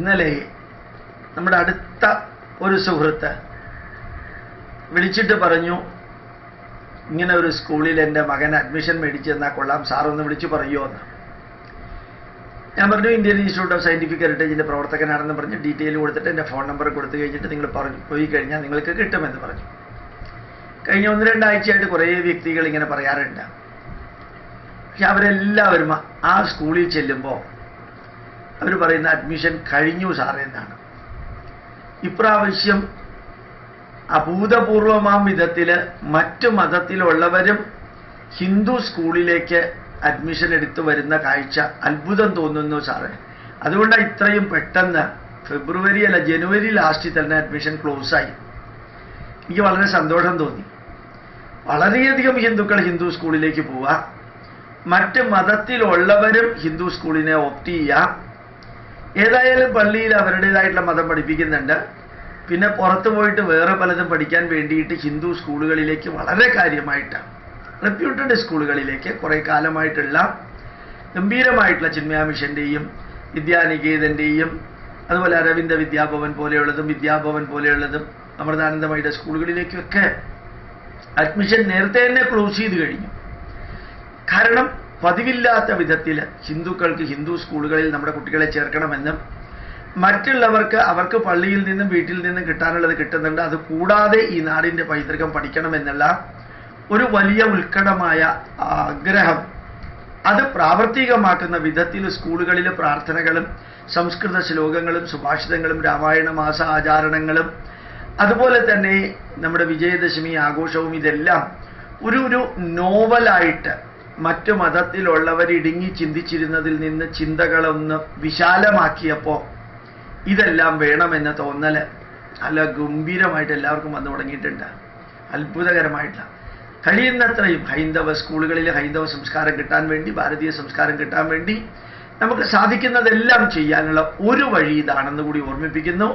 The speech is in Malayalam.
ഇന്നലെ നമ്മുടെ അടുത്ത ഒരു സുഹൃത്ത് വിളിച്ചിട്ട് പറഞ്ഞു ഇങ്ങനെ ഒരു സ്കൂളിൽ എന്റെ മകൻ അഡ്മിഷൻ മേടിച്ച് തന്നാൽ കൊള്ളാം സാറൊന്ന് വിളിച്ചു പറയുമോ എന്ന്. ഞാൻ പറഞ്ഞു ഇന്ത്യൻ ഇൻസ്റ്റിറ്റ്യൂട്ട് ഓഫ് സയന്റിഫിക് ഹെറിറ്റേജിന്റെ പ്രവർത്തകനാണെന്ന് പറഞ്ഞ് ഡീറ്റെയിൽ കൊടുത്തിട്ട് എന്റെ ഫോൺ നമ്പർ കൊടുത്തു കഴിഞ്ഞിട്ട് നിങ്ങൾ പറഞ്ഞു പോയി കഴിഞ്ഞാൽ നിങ്ങൾക്ക് കിട്ടുമെന്ന് പറഞ്ഞു. കഴിഞ്ഞ ഒന്ന് രണ്ടാഴ്ചയായിട്ട് കുറേ വ്യക്തികൾ ഇങ്ങനെ പറയാറുണ്ട്. പക്ഷെ അവരെല്ലാവരും ആ സ്കൂളിൽ ചെല്ലുമ്പോൾ അവർ പറയുന്ന അഡ്മിഷൻ കഴിഞ്ഞു സാറേ എന്നാണ്. ഇപ്രാവശ്യം അഭൂതപൂർവമാം വിധത്തിൽ മറ്റു മതത്തിലുള്ളവരും ഹിന്ദു സ്കൂളിലേക്ക് അഡ്മിഷൻ എടുത്തു വരുന്ന കാഴ്ച അത്ഭുതം തോന്നുന്നു സാറേ. അതുകൊണ്ടാണ് ഇത്രയും പെട്ടെന്ന് ഫെബ്രുവരി അല്ല ജനുവരി ലാസ്റ്റിൽ തന്നെ അഡ്മിഷൻ ക്ലോസ് ആയി. എനിക്ക് വളരെ സന്തോഷം തോന്നി. വളരെയധികം ഹിന്ദുക്കൾ ഹിന്ദു സ്കൂളിലേക്ക് പോവുക മറ്റ് മതത്തിലുള്ളവരും ഹിന്ദു സ്കൂളിനെ ഓപ്റ്റ് ചെയ്യുക ഏതായാലും പള്ളിയിൽ അവരുടേതായിട്ടുള്ള മതം പഠിപ്പിക്കുന്നുണ്ട്. പിന്നെ പുറത്തു പോയിട്ട് വേറെ പലതും പഠിക്കാൻ വേണ്ടിയിട്ട് ഹിന്ദു സ്കൂളുകളിലേക്ക് വളരെ കാര്യമായിട്ട് റെപ്യൂട്ടഡ് സ്കൂളുകളിലേക്ക് കുറേ കാലമായിട്ടുള്ള ഗംഭീരമായിട്ടുള്ള ചിന്മയ മിഷന്റെയും വിദ്യാനികേതന്റെയും അതുപോലെ അരവിന്ദ വിദ്യാഭവൻ പോലെയുള്ളതും വിദ്യാഭവൻ പോലെയുള്ളതും അമൃതാനന്ദമയുടെ സ്കൂളുകളിലേക്കൊക്കെ അഡ്മിഷൻ നേരത്തെ തന്നെ ക്ലോസ് ചെയ്ത് കഴിഞ്ഞു. കാരണം പതിവില്ലാത്ത വിധത്തിൽ ഹിന്ദുക്കൾക്ക് ഹിന്ദു സ്കൂളുകളിൽ നമ്മുടെ കുട്ടികളെ ചേർക്കണമെന്നും മറ്റുള്ളവർക്ക് അവർക്ക് പള്ളിയിൽ നിന്നും വീട്ടിൽ നിന്നും കിട്ടാനുള്ളത് കിട്ടുന്നുണ്ട്. അത് കൂടാതെ ഈ നാടിന്റെ പൈതൃകം പഠിക്കണമെന്നുള്ള ഒരു വലിയ ഉത്കടമായ ആഗ്രഹം. അത് പ്രാവർത്തികമാക്കുന്ന വിധത്തിൽ സ്കൂളുകളിലെ പ്രാർത്ഥനകളും സംസ്കൃത ശ്ലോകങ്ങളും സുഭാഷിതങ്ങളും രാമായണ മാസ ആചാരണങ്ങളും അതുപോലെ തന്നെ നമ്മുടെ വിജയദശമി ആഘോഷവും ഇതെല്ലാം ഒരു ഒരു നോവലായിട്ട് മറ്റു മതത്തിലുള്ളവർ ഇടുങ്ങി ചിന്തിച്ചിരുന്നതിൽ നിന്ന് ചിന്തകളൊന്ന് വിശാലമാക്കിയപ്പോൾ ഇതെല്ലാം വേണമെന്ന തോന്നൽ അല്ല ഗംഭീരമായിട്ട് എല്ലാവർക്കും വന്നു തുടങ്ങിയിട്ടുണ്ട്. അത്ഭുതകരമായിട്ടുള്ള. കഴിയുന്നത്രയും ഹൈന്ദവ സ്കൂളുകളിൽ ഹൈന്ദവ സംസ്കാരം കിട്ടാൻ വേണ്ടി ഭാരതീയ സംസ്കാരം കിട്ടാൻ വേണ്ടി നമുക്ക് സാധിക്കുന്നതെല്ലാം ചെയ്യാനുള്ള ഒരു വഴി ഇതാണെന്ന് കൂടി ഓർമ്മിപ്പിക്കുന്നു.